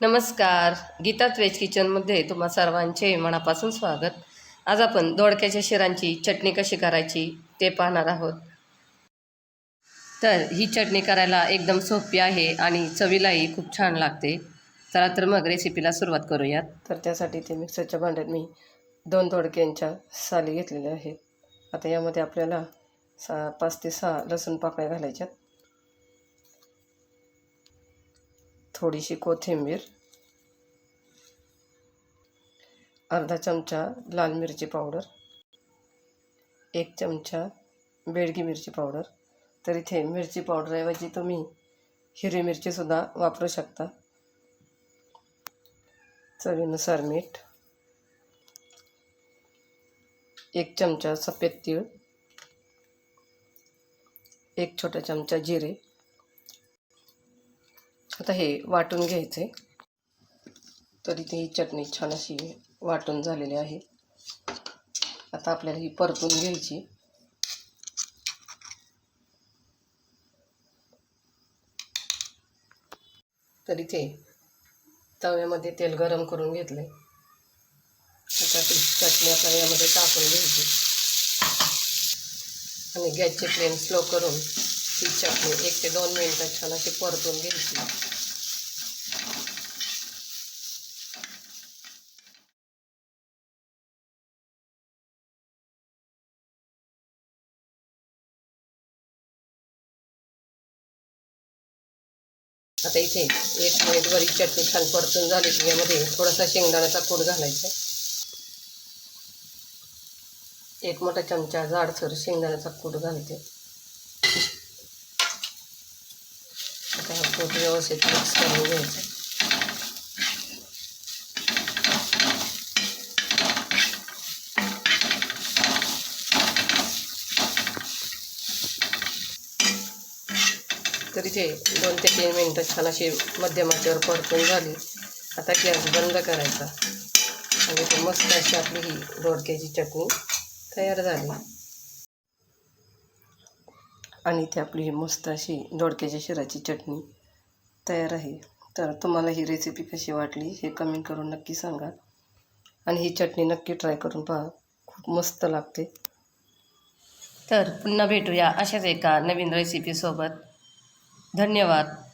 नमस्कार. गीताच वेज किचनमध्ये तुम्हा सर्वांचे मनापासून स्वागत. आज आपण दोडक्याच्या शिरांची चटणी कशी करायची ते पाहणार आहोत. तर ही चटणी करायला एकदम सोपी आहे आणि चवीलाही खूप छान लागते. चला तर मग रेसिपीला सुरुवात करूयात. तर त्यासाठी ते मिक्सरच्या भांड्यात मी दोन दोडक्यांच्या साली घेतलेल्या आहेत. आता यामध्ये आपल्याला सा पाच ते सहा लसूण पाकळ्या घालायच्यात. थोडीशी कोथिंबीर अर्धा चमचा लाल मिरची पावडर एक चमचा बेडगी मिरची पावडर. तर इथे मिरची पावडरऐवजी तुम्ही हिरवी मिरचीसुद्धा वापरू शकता. चवीनुसार मीठ एक चमचा सफेद तीळ एक छोटा चमचा जिरे आता हे वाटून घ्यायचे. तर इथे ही चटणी छान अशी वाटून झालेली आहे. आता आपल्याला ही परतून घ्यायची. तर इथे तव्यामध्ये तेल गरम करून घेतले. आता ती चटणी आपल्याला यामध्ये टाकून घ्यायची. आणि गॅसची फ्लेम स्लो करून ही चटणी एक ते दोन मिनटं छान अशी परतून घ्यायची. आता इथे एक मिनिटभर ही चटणी छान परतून झाली की यामध्ये थोडासा शेंगदाण्याचा कूट घालायचा एक मोठा चमचा जाडसर शेंगदाण्याचा कूट घालते. आता हा व्यवस्थित मिक्स करून घ्यायचा तर दोन ते तीन मिनटं छान अशी मध्यमाच्यावर परतून झाली. आता गॅस बंद करायचा. आणि ते मस्त अशी आपली ही दोडक्याची चटणी तयार झाली. आणि इथे आपली ही मस्त अशी दोडक्याच्या शिराची चटणी तयार आहे. तर तुम्हाला ही रेसिपी कशी वाटली हे कमेंट करून नक्की सांगा. आणि ही चटणी नक्की ट्राय करून पहा. खूप मस्त लागते. तर पुन्हा भेटूया अशाच एका नवीन रेसिपीसोबत धन्यवाद.